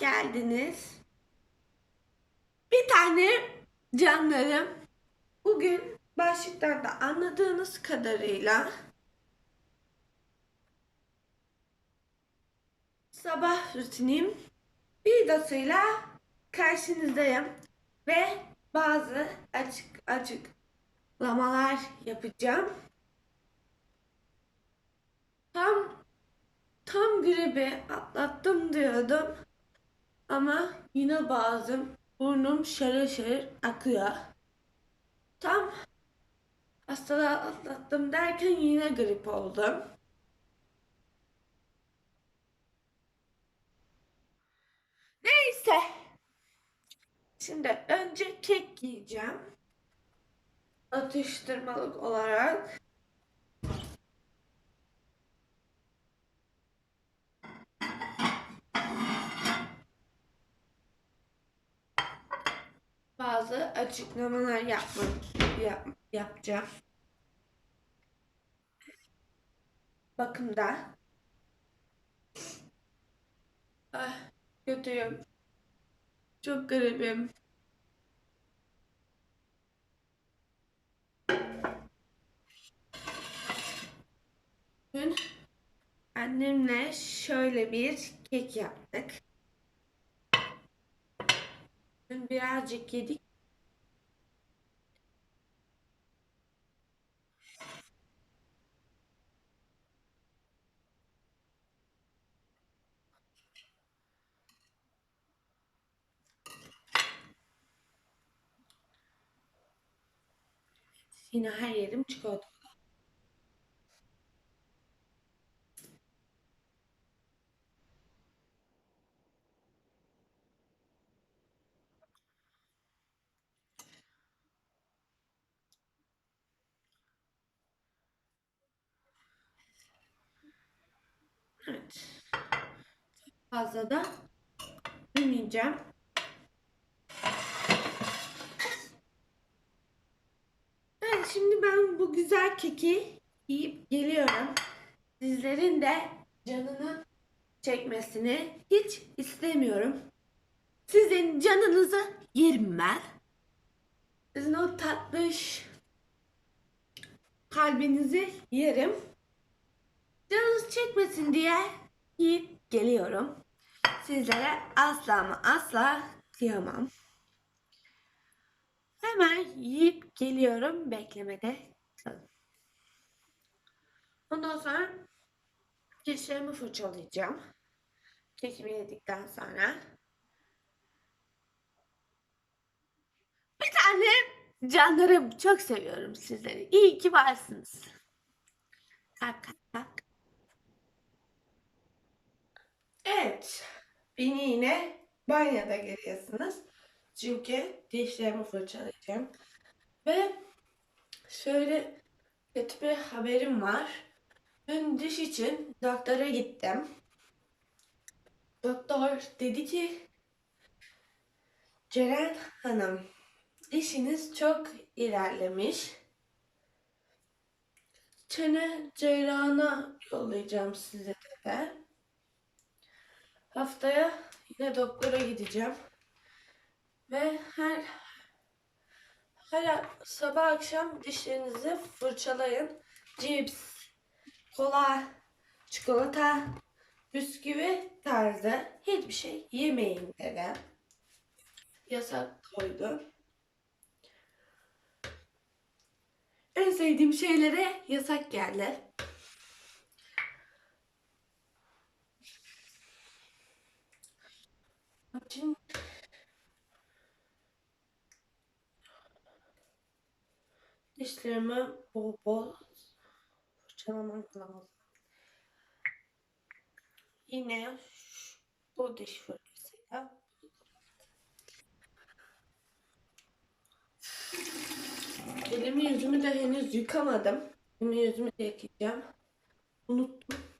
geldiniz. Bir tane canlarım. Bugün başlıktan da anladığınız kadarıyla sabah rutinim videosuyla karşınızdayım ve bazı açık açıklamalar yapacağım. Tam tam gribi atlattım diyordum. Ama yine bazı burnum şarıl şarıl akıyor. Tam hastalığı atlattım derken yine grip oldum. Neyse. Şimdi önce kek yiyeceğim. Atıştırmalık olarak. Bazı açıklamalar yapma, yap, yapacağım. Bakımda. Ah, kötüyüm. Çok garibim. Dün annemle şöyle bir kek yaptık. Dün birazcık yedik. Yine her yerim çikolata. Evet. Fazla da yemeyeceğim. Evet, şimdi ben bu güzel keki yiyip geliyorum. Sizlerin de canını çekmesini hiç istemiyorum. Sizin canınızı yerim ben. Sizin o tatlış kalbinizi yerim. Canınız çekmesin diye yiyip geliyorum. Sizlere asla ama asla kıyamam. Hemen yiyip geliyorum beklemede. kalın. Ondan sonra dişlerimi fırçalayacağım. Kekimi yedikten sonra. Bir tane canlarım çok seviyorum sizleri. İyi ki varsınız. Kalk kalk kalk. Evet. Beni yine banyoda görüyorsunuz. Çünkü dişlerimi fırçalayacağım. Ve şöyle kötü bir haberim var. Dün diş için doktora gittim. Doktor dedi ki Ceren Hanım dişiniz çok ilerlemiş. Çene cerrahına yollayacağım size dedi. Haftaya yine doktora gideceğim. Ve her her sabah akşam dişlerinizi fırçalayın. Cips, kola, çikolata, bisküvi tarzı hiçbir şey yemeyin dedi. Yasak koydu. En sevdiğim şeylere yasak geldi. Şimdi dişlerimi bol bol fırçalamak lazım. Yine bu diş fırçasıyla Elimi yüzümü de henüz yıkamadım. Elimi yüzümü de yıkayacağım. Unuttum.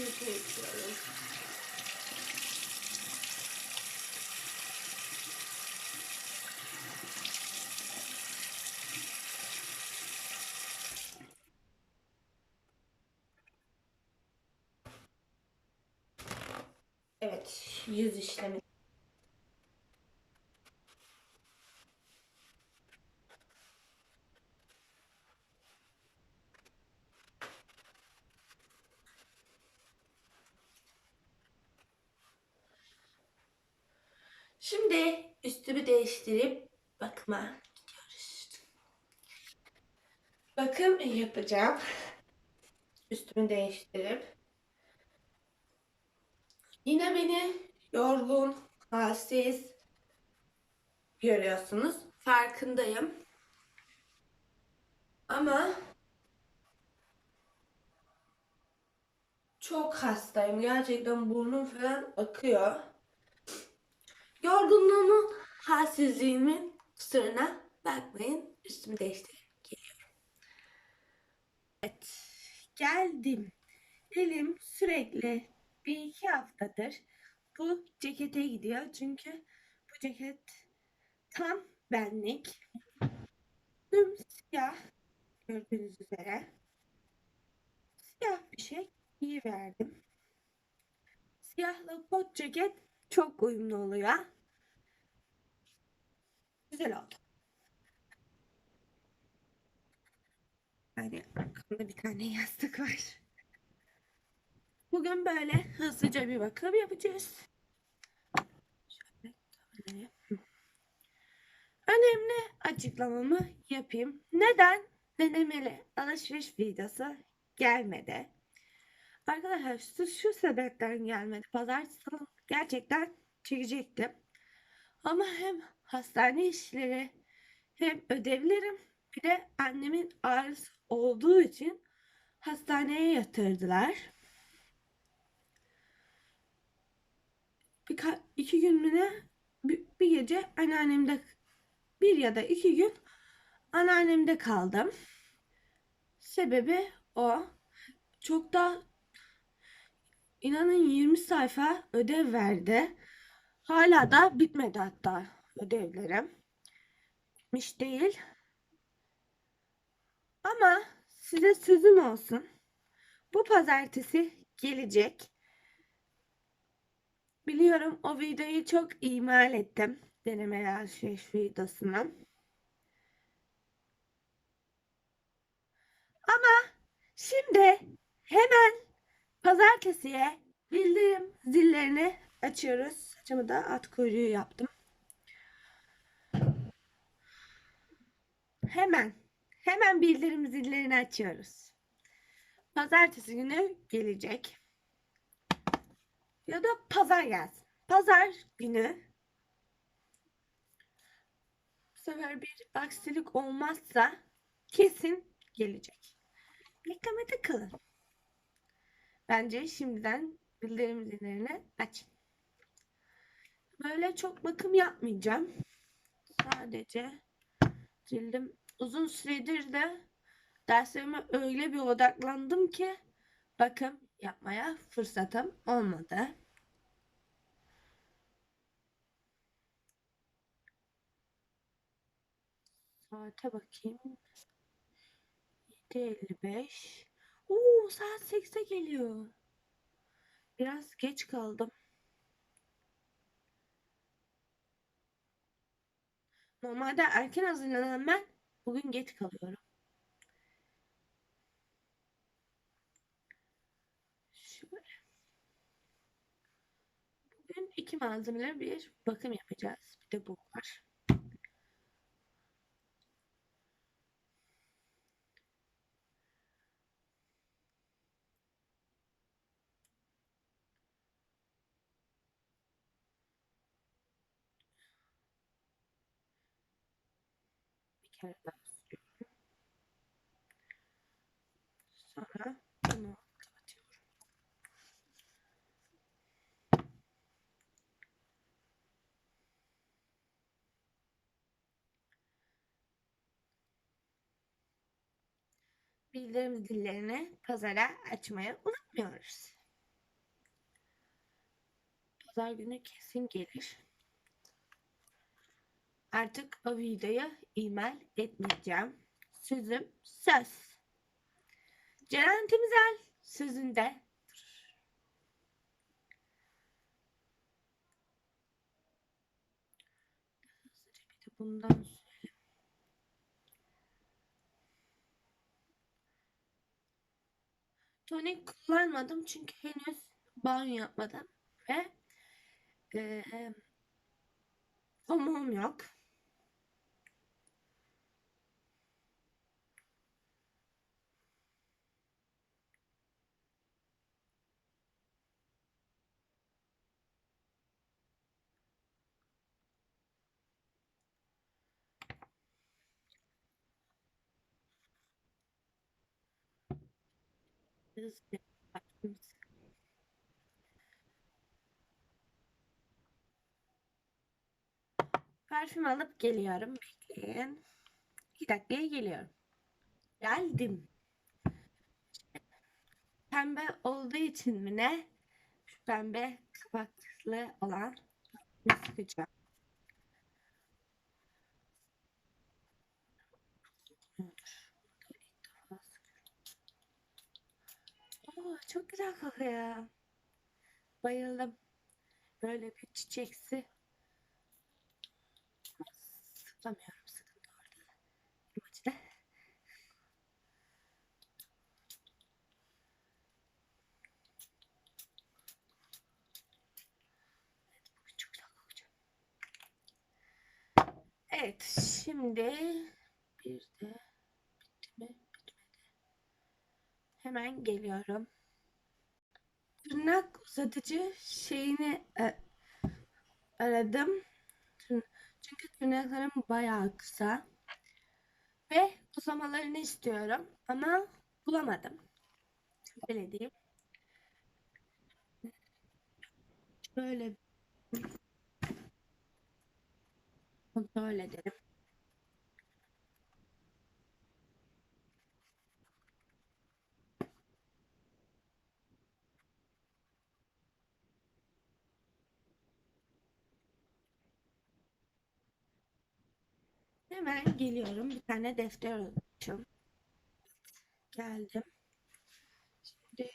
yıkayacağız. Evet, yüz işlemi. Şimdi üstümü değiştirip bakıma gidiyoruz. Bakım yapacağım. Üstümü değiştirip. Yine beni yorgun, halsiz görüyorsunuz. Farkındayım. Ama çok hastayım. Gerçekten burnum falan akıyor. Yorgunluğumun, halsizliğimin kusuruna bakmayın. Üstümü değiştirip geliyorum. Evet, geldim. Elim sürekli bir iki haftadır bu cekete gidiyor. Çünkü bu ceket tam benlik. Tüm siyah gördüğünüz üzere. Siyah bir şey giyiverdim. Siyahla kot ceket çok uyumlu oluyor. Güzel oldu. Yani arkamda bir tane yastık var. Bugün böyle hızlıca bir bakım yapacağız. Şöyle kameraya. Önemli açıklamamı yapayım. Neden denemeli alışveriş videosu gelmedi? Arkadaşlar şu, şu sebepten gelmedi. Pazartesi gerçekten çekecektim. Ama hem hastane işleri hem ödevlerim bir de annemin ağrısı olduğu için hastaneye yatırdılar. Bir iki gün mü ne bir, bir gece anneannemde bir ya da iki gün anneannemde kaldım. Sebebi o. Çok da inanın 20 sayfa ödev verdi. Hala da bitmedi hatta ödevlerim. Bitmiş değil. Ama size sözüm olsun. Bu pazartesi gelecek. Biliyorum o videoyu çok ihmal ettim. Deneme alışveriş videosunu. Ama şimdi hemen pazartesiye bildirim zillerini açıyoruz. Saçımı da at kuyruğu yaptım. Hemen hemen bildirim zillerini açıyoruz. Pazartesi günü gelecek ya da pazar gelsin. Pazar günü sefer bir aksilik olmazsa kesin gelecek. Beklemede kalın. Bence şimdiden bildirim zillerini açın. Böyle çok bakım yapmayacağım. Sadece cildim uzun süredir de derslerime öyle bir odaklandım ki bakım yapmaya fırsatım olmadı. Saate bakayım. 7.55. Oo saat 8'e geliyor. Biraz geç kaldım. Normalde erken hazırlanan ben bugün geç kalıyorum. Şöyle. Bugün iki malzemeler bir bakım yapacağız. Bir de bu var. Kere daha sürüyorum. Sonra bunu kapatıyorum. Bildirim zillerini pazara açmayı unutmuyoruz. pazar günü kesin gelir. Artık o videoyu email etmeyeceğim. Sözüm söz. Ceren Temizel sözünde. Bundan. Tonik kullanmadım çünkü henüz banyo yapmadım ve eee pamuğum yok. Hızlıca bakayım. Parfüm alıp geliyorum. Bekleyin. İki dakikaya geliyorum. Geldim. Pembe olduğu için mi ne? Şu pembe kapaklı olan sıkacağım. Çok güzel kokuyor. Bayıldım. Böyle bir çiçeksi. Sıklamıyorum sıkıntı orada. İmajda. Evet, bugün çok güzel kokacak. Evet, şimdi bir de. Hemen geliyorum. Tırnak uzatıcı şeyini e, aradım. Çünkü tırnaklarım bayağı kısa. Ve uzamalarını istiyorum ama bulamadım. Öyle diyeyim. Şöyle kontrol edelim. Hemen geliyorum. Bir tane defter alacağım. Geldim. Şimdi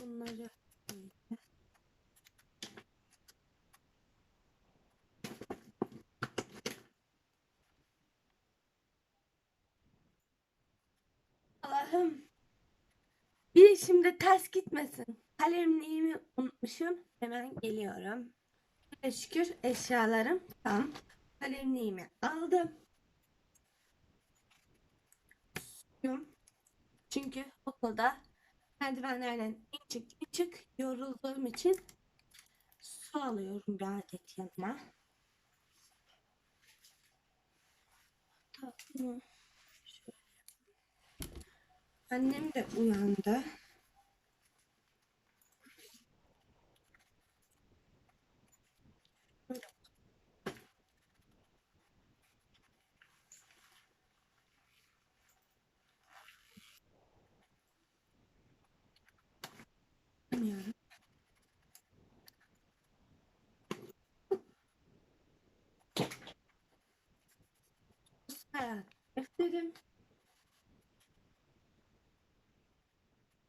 bunları Allah'ım bir şimdi ters gitmesin. Kalemliğimi unutmuşum. Hemen geliyorum. Çok şükür eşyalarım tam. Kalemliğimi aldım. Çünkü okulda merdivenlerden in çık in çık yorulduğum için su alıyorum bir adet yanıma. Annem de uyandı. Bilmiyorum. Defterim.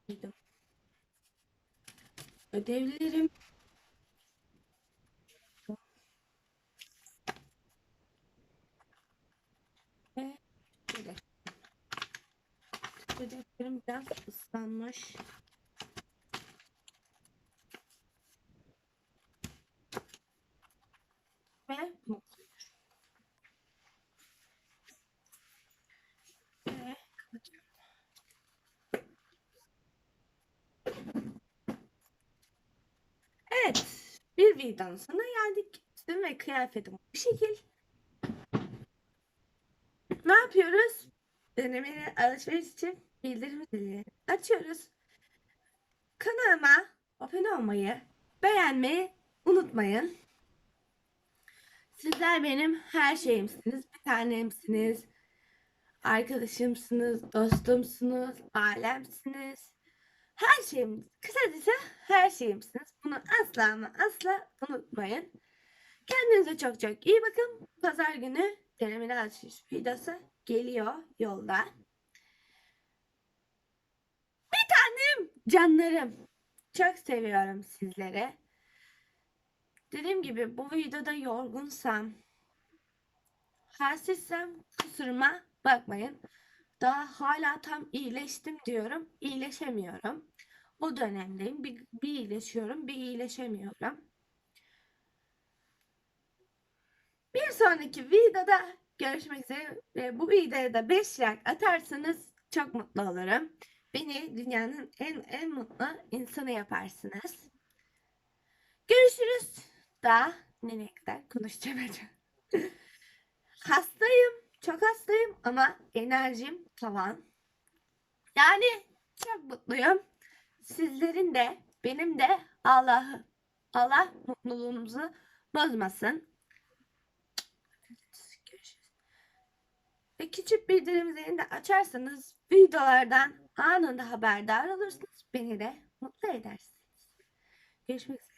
Koydum. Ödevlerim. Ödevlerim biraz ıslanmış. Ve bunu koyuyorum. Ve kapatıyorum. Evet. Bir videonun sonuna geldik. Üstüm ve kıyafetim bu şekil. Ne yapıyoruz? Denemeli alışveriş için bildirim zilini açıyoruz. Kanalıma abone olmayı, beğenmeyi unutmayın. Sizler benim her şeyimsiniz. Bir tanemsiniz. Arkadaşımsınız, dostumsunuz, alemsiniz. Her şeyim, kısacası her şeyimsiniz. Bunu asla ama asla unutmayın. Kendinize çok çok iyi bakın. Pazar günü denemeli alışveriş videosu geliyor yolda. Bir tanem canlarım. Çok seviyorum sizleri. Dediğim gibi bu videoda yorgunsam, halsizsem kusuruma bakmayın. Daha hala tam iyileştim diyorum. İyileşemiyorum. O dönemdeyim. Bir, bir iyileşiyorum, bir iyileşemiyorum. Bir sonraki videoda görüşmek üzere. Ve bu videoya da 5 like atarsanız çok mutlu olurum. Beni dünyanın en en mutlu insanı yaparsınız. Görüşürüz. Daha nereye konuşacağım? Hastayım. Çok hastayım ama enerjim tavan. Yani çok mutluyum. Sizlerin de benim de Allah'ı Allah mutluluğumuzu bozmasın. Ve küçük bildirim zilini de açarsanız videolardan anında haberdar olursunuz. Beni de mutlu edersiniz. Görüşmek üzere.